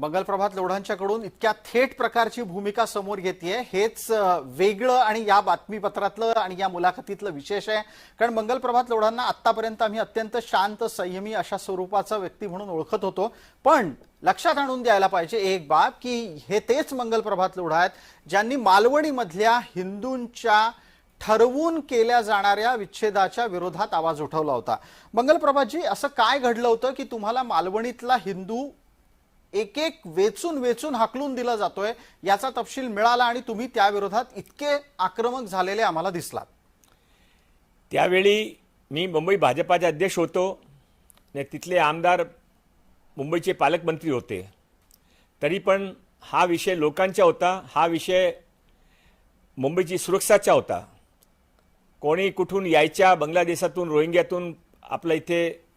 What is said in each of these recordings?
मंगलप्रभात लोढांच्याकडून इतक्या थेट प्रकारची भूमिका समोर घेते हेच वेगळं आणि या बातमीपत्रातलं आणि या मुलाखतीतलं विशेष आहे. कारण मंगलप्रभात लोढांना आतापर्यंत आम्ही अत्यंत शांत संयमी अशा स्वरूपाचा व्यक्ती म्हणून ओळखत होतो. पण लक्षात आणून द्यायला पाहिजे एक बाब की हे तेच मंगलप्रभात लोढा आहेत ज्यांनी मालवणीमधल्या हिंदूंच्या ठरवून केल्या जाणाऱ्या विच्छेदाच्या विरोधात आवाज उठवला होता. मंगलप्रभातजी असं काय घडलं होतं की तुम्हाला मालवणीतला हिंदू एक एक वेचून वेचून हाकलून दिला जातोय. याचा तपशील मिळाला आणि तुम्ही त्याविरोधात इतके आक्रमक झालेले आम्हाला दिसलात. त्यावेळी मी मुंबई भाजपाचे अध्यक्ष होतो. आणि तिथले आमदार मुंबईचे पालकमंत्री होते. तरी पण हा विषय लोकांचा होता. हा विषय मुंबईची सुरक्षाचा होता. कोणी कुठून यायच्या बांगलादेशातून रोहिंग्यातून आपलं इथे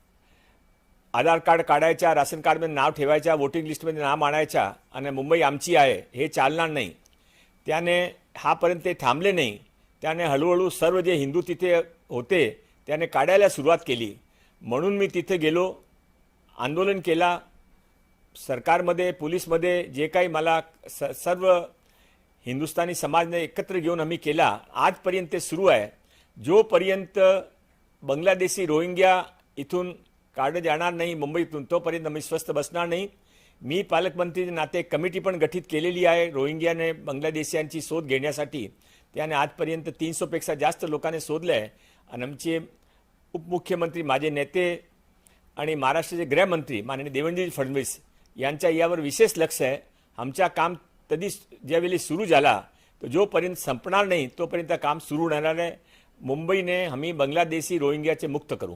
आधार कार्ड काढायच्या राशन कार्डमध्ये नाव ठेवायच्या वोटिंग लिस्टमध्ये नाव आणायच्या आणि मुंबई आमची आहे हे चालणार नाही. त्याने हापर्यंत ते थांबले नाही. त्याने हळूहळू सर्व जे हिंदू तिथे होते त्याने काढायला सुरुवात केली. म्हणून मी तिथे गेलो आंदोलन केला. सरकारमध्ये पोलीसमध्ये जे काही मला स सर्व हिंदुस्थानी समाजने एकत्र घेऊन आम्ही केला आजपर्यंत ते सुरू आहे. जोपर्यंत बांगलादेशी रोहिंग्या इथून कार्ड जाणार नाही मुंबईतून तोपर्यंत आम्ही स्वस्थ बसणार नाही. मी पालकमंत्री नाते कमिटी पण गठीत केलेली आहे रोहिंग्याने बांगलादेशियांची शोध घेण्यासाठी. त्याने आजपर्यंत तीनशोपेक्षा जास्त लोकांनी शोधलं आहे आणि आमचे उपमुख्यमंत्री माझे नेते आणि महाराष्ट्राचे गृहमंत्री माननीय देवेंद्रजी फडणवीस यांच्या यावर विशेष लक्ष आहे. आमच्या काम कधी ज्यावेळी सुरू झाला तर जोपर्यंत संपणार नाही तोपर्यंत काम सुरू राहणार आहे. मुंबईने आम्ही बांगलादेशी रोहिंग्याचे मुक्त करू.